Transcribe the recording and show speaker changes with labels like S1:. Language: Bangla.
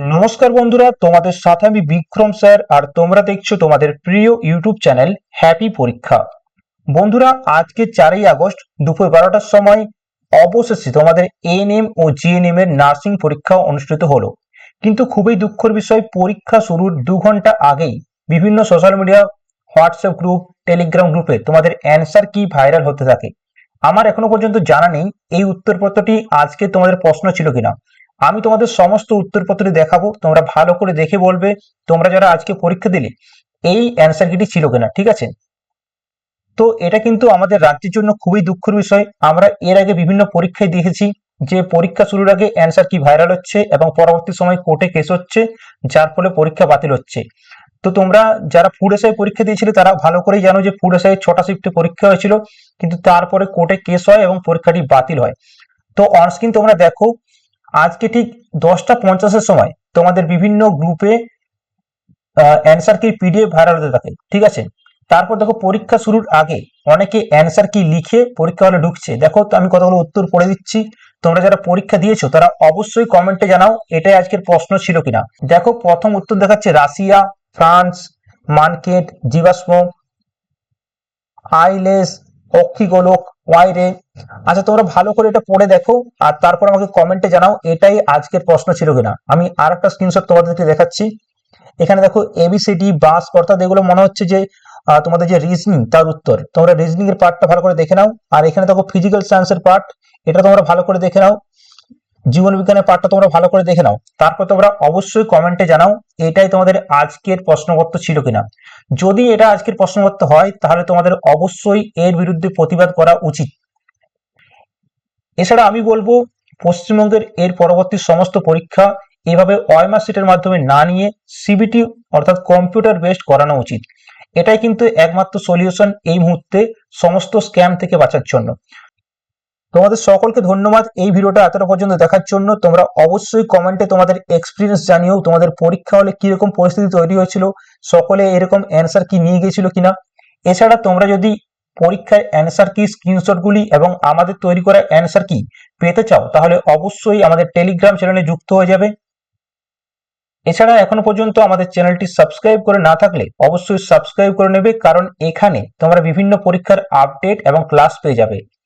S1: নমস্কার বন্ধুরা, তোমাদের সাথে আমি বিক্রম স্যার আর তোমরা দেখছ তোমাদের প্রিয় ইউটিউব চ্যানেল হ্যাপি পরীক্ষা। বন্ধুরা, আজকে চারই আগস্ট, দুপুর বারোটার সময় অবশেষে তোমাদের এএনএম ও জিএনএম এর নার্সিং পরীক্ষা অনুষ্ঠিত হলো। কিন্তু খুবই দুঃখের বিষয়, পরীক্ষা শুরুর দু ঘণ্টা আগেই বিভিন্ন social media WhatsApp group Telegram গ্রুপে তোমাদের অ্যান্সার কি ভাইরাল হতে থাকে। আমার এখনও পর্যন্ত জানা নেই এই উত্তরপত্রটি আজকে তোমাদের প্রশ্ন ছিল কিনা। আমি তোমাদের সমস্ত উত্তরপত্র দেখাবো, তোমরা ভালো করে দেখে বলবে তোমরা যারা আজকে পরীক্ষা দিলে, এই অ্যান্সার কিটি ছিল কিনা, ঠিক আছে? তো এটা কিন্তু আমাদের রাজ্যের জন্য খুবই দুঃখের বিষয়। আমরা এর আগে বিভিন্ন পরীক্ষায় দেখেছি যে পরীক্ষা শুরুর আগে অ্যান্সার কি ভাইরাল হচ্ছে এবং পরবর্তী সময় কোর্টে কেস হচ্ছে, যার ফলে পরীক্ষা বাতিল হচ্ছে। তো তোমরা যারা ফুড এসআই পরীক্ষা দিয়েছিলে, তারা ভালো করেই জানো যে ফুড এসআই ছটা শিফটে পরীক্ষা হয়েছিল, কিন্তু তারপরে কোর্টে কেস হয় এবং পরীক্ষাটি বাতিল হয়। তো অনস্ক্রিন তোমরা দেখো আজকে ঠিক দশটা পঞ্চাশের সময় তোমাদের বিভিন্ন গ্রুপে অ্যান্সার কি পিডিএফ ভাইরাল হতে থাকে, ঠিক আছে? তারপর দেখো পরীক্ষা শুরুর আগে অনেকে অ্যান্সার কি লিখে পরীক্ষা হলে ঢুকছে। দেখো তো আমি কতগুলো উত্তর পড়ে দিচ্ছি। তোমরা যারা পরীক্ষা দিয়েছ, তারা অবশ্যই কমেন্টে জানাও এটাই আজকের প্রশ্ন ছিল কিনা। দেখো প্রথম উত্তর দেখাচ্ছে রাশিয়া, ফ্রান্স মানকেট জীবাশ্ম, আইলেস, অক্ষিগোলক ওয়াইরে আচ্ছা তোমরা ভালো করে এটা পড়ে দেখো, আর তারপর আমাকে কমেন্টে জানাও, এটাই আজকের প্রশ্ন ছিল কিনা। আমি আর একটা স্ক্রিনশট তোমাদেরকে দেখাচ্ছি। এখানে দেখো এবিসিডি বাস অর্থাৎ এগুলো মনে হচ্ছে যে তোমাদের যে রিজনিং তার উত্তর। তোমরা রিজনিং এর পার্টটা ভালো করে দেখে নাও। আর এখানে দেখো ফিজিক্যাল সায়েন্সের পার্ট এটা তোমরা ভালো করে দেখে নাও। জীবন বিজ্ঞানের পার্টটা তোমরা ভালো করে দেখে নাও। তারপর তোমরা অবশ্যই কমেন্টে জানাও, এটাই তোমাদের আজকের প্রশ্নপত্র ছিল কিনা। যদি এটা আজকের প্রশ্নপত্র হয়, তাহলে তোমাদের অবশ্যই এর বিরুদ্ধে প্রতিবাদ করা উচিত। এছাড়া আমি বলব, পশ্চিমবঙ্গের এর পরবর্তী সমস্ত পরীক্ষা এভাবে ওয়মার সিটের মাধ্যমে না নিয়ে সিবিটি অর্থাৎ কম্পিউটার বেসড করানো উচিত। এটাই কিন্তু একমাত্র সলিউশন এই মুহূর্তে সমস্ত স্ক্যাম থেকে বাঁচার জন্য। তোমাদের সকলকে ধন্যবাদ। এই ভিডিওটা এতটা পর্যন্ত দেখার জন্য তোমরা অবশ্যই কমেন্টে তোমাদের এক্সপিরিয়েন্স জানিও, তোমাদের পরীক্ষা হলে কীরকম পরিস্থিতি তৈরি হয়েছিল, সকলে এরকম অ্যান্সার কি নিয়ে গিয়েছিল কিনা। এছাড়া তোমরা যদি পরীক্ষার অ্যান্সার কি স্ক্রিনশটগুলি এবং আমাদের তৈরি করা অ্যান্সার কি পেতে চাও, তাহলে অবশ্যই আমাদের টেলিগ্রাম চ্যানেলে যুক্ত হয়ে যাবে। এছাড়া এখনও পর্যন্ত আমাদের চ্যানেলটি সাবস্ক্রাইব করে না থাকলে অবশ্যই সাবস্ক্রাইব করে নেবে, কারণ এখানে তোমরা বিভিন্ন পরীক্ষার আপডেট এবং ক্লাস পেয়ে যাবে।